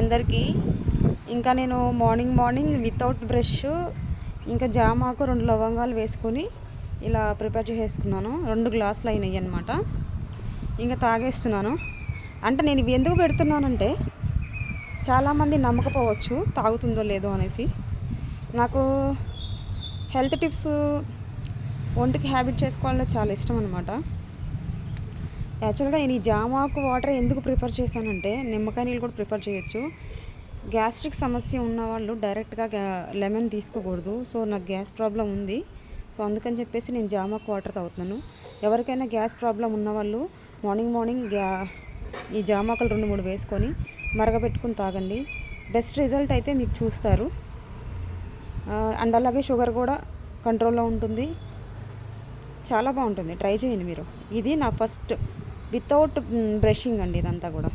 అందరికీ. ఇంకా నేను మార్నింగ్ మార్నింగ్ వితౌట్ బ్రష్ ఇంకా జామాకు రెండు లవంగాలు వేసుకొని ఇలా ప్రిపేర్ చేసేసుకున్నాను. రెండు గ్లాసులు అయినాయి అనమాట ఇంకా తాగేస్తున్నాను. అంటే నేను ఇవి ఎందుకు పెడుతున్నానంటే చాలామంది నమ్మకపోవచ్చు తాగుతుందో లేదో అనేసి. నాకు హెల్త్ టిప్స్ ఒంటికి హ్యాబిట్ చేసుకోవాలంటే చాలా ఇష్టం అనమాట యాక్చువల్గా నేను ఈ జామాకు వాటర్ ఎందుకు ప్రిఫర్ చేశానంటే నిమ్మకాయ నీళ్ళు కూడా ప్రిఫర్ చేయొచ్చు. గ్యాస్ట్రిక్ సమస్య ఉన్న వాళ్ళు డైరెక్ట్గా లెమన్ తీసుకోకూడదు. సో నాకు గ్యాస్ ప్రాబ్లం ఉంది. సో అందుకని చెప్పేసి నేను జామాకు వాటర్ తాగుతున్నాను. ఎవరికైనా గ్యాస్ ప్రాబ్లం ఉన్న వాళ్ళు మార్నింగ్ మార్నింగ్ గ్యా ఈ జామాకులు రెండు మూడు వేసుకొని మరగపెట్టుకుని తాగండి. బెస్ట్ రిజల్ట్ అయితే మీకు చూస్తారు. అండ్ అలాగే షుగర్ కూడా కంట్రోల్లో ఉంటుంది. చాలా బాగుంటుంది. ట్రై చేయండి మీరు. ఇది నా ఫస్ట్ వితౌట్ బ్రషింగ్ అండి ఇదంతా కూడా.